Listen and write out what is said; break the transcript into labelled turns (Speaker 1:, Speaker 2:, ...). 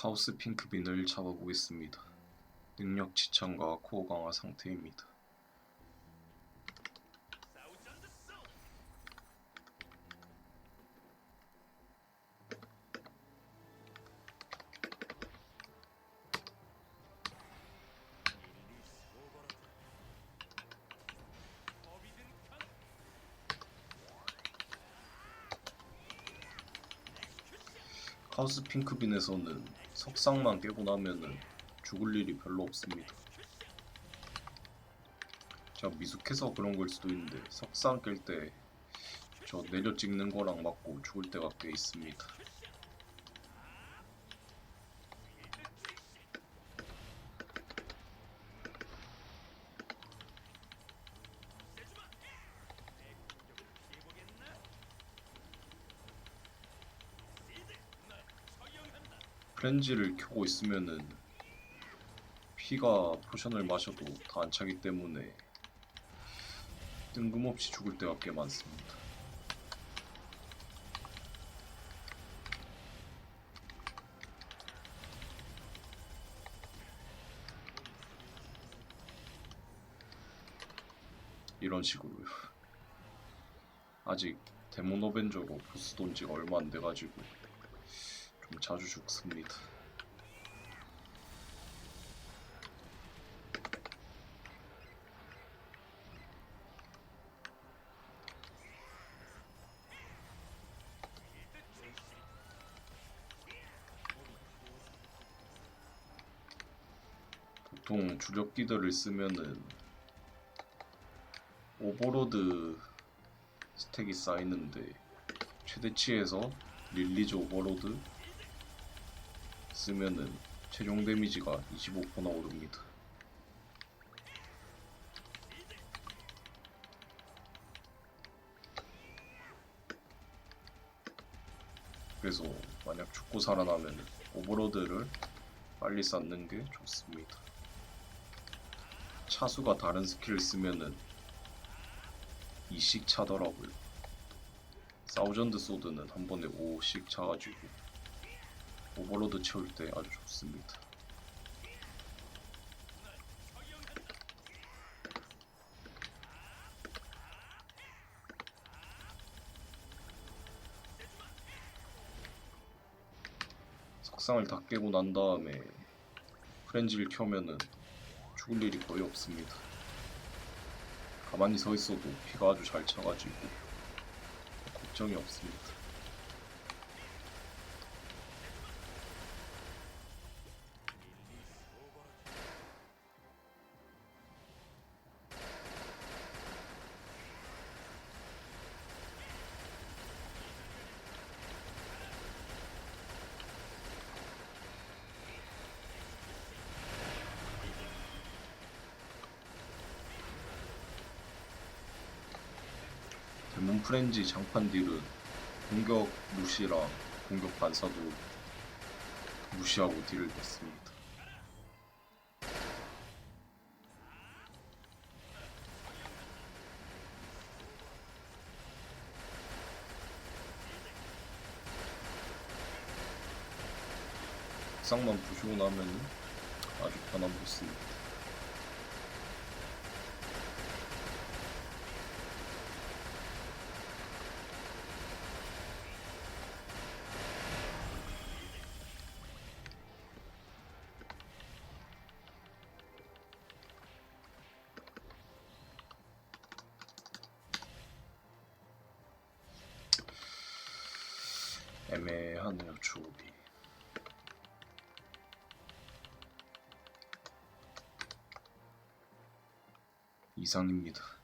Speaker 1: 카오스 핑크빈을 잡아보겠습니다. 능력 지창과 코어 강화 상태입니다. 카오스 핑크빈에서는 석상만 깨고 나면은 죽을 일이 별로 없습니다. 제가 미숙해서 그런 걸 수도 있는데 석상 깰 때 저 내려 찍는 거랑 맞고 죽을 때가 꽤 있습니다. 프렌지를 켜고 있으면은 피가 포션을 마셔도 다 안 차기 때문에 뜬금없이 죽을 때가 꽤 많습니다. 이런 식으로요. 아직 데몬 어벤져로 보스 돈 지가 얼마 안 돼가지고 좀 자주 죽습니다. 보통 주력기들을 쓰면은 오버로드 스택이 쌓이는데 최대치에서 릴리즈 오버로드 쓰면은 최종 데미지가 25%나 오릅니다. 그래서 만약 죽고 살아나면 오버로드를 빨리 쌓는 게 좋습니다. 차수가 다른 스킬을 쓰면은 2씩 차더라고요. 사우전드 소드는 한 번에 5씩 차가지고 오버로드 채울 때 아주 좋습니다. 석상을 다 깨고 난 다음에 프렌지를 켜면은 죽을 일이 거의 없습니다. 가만히 서 있어도 피가 아주 잘 차가지고 걱정이 없습니다. 데몬 프렌지 장판 딜은 공격 무시랑 공격 반사도 무시하고 딜을 냈습니다. 쌍만 부수고 나면은 아주 편한 보스입니다. 애매하네요 조합이. 이상입니다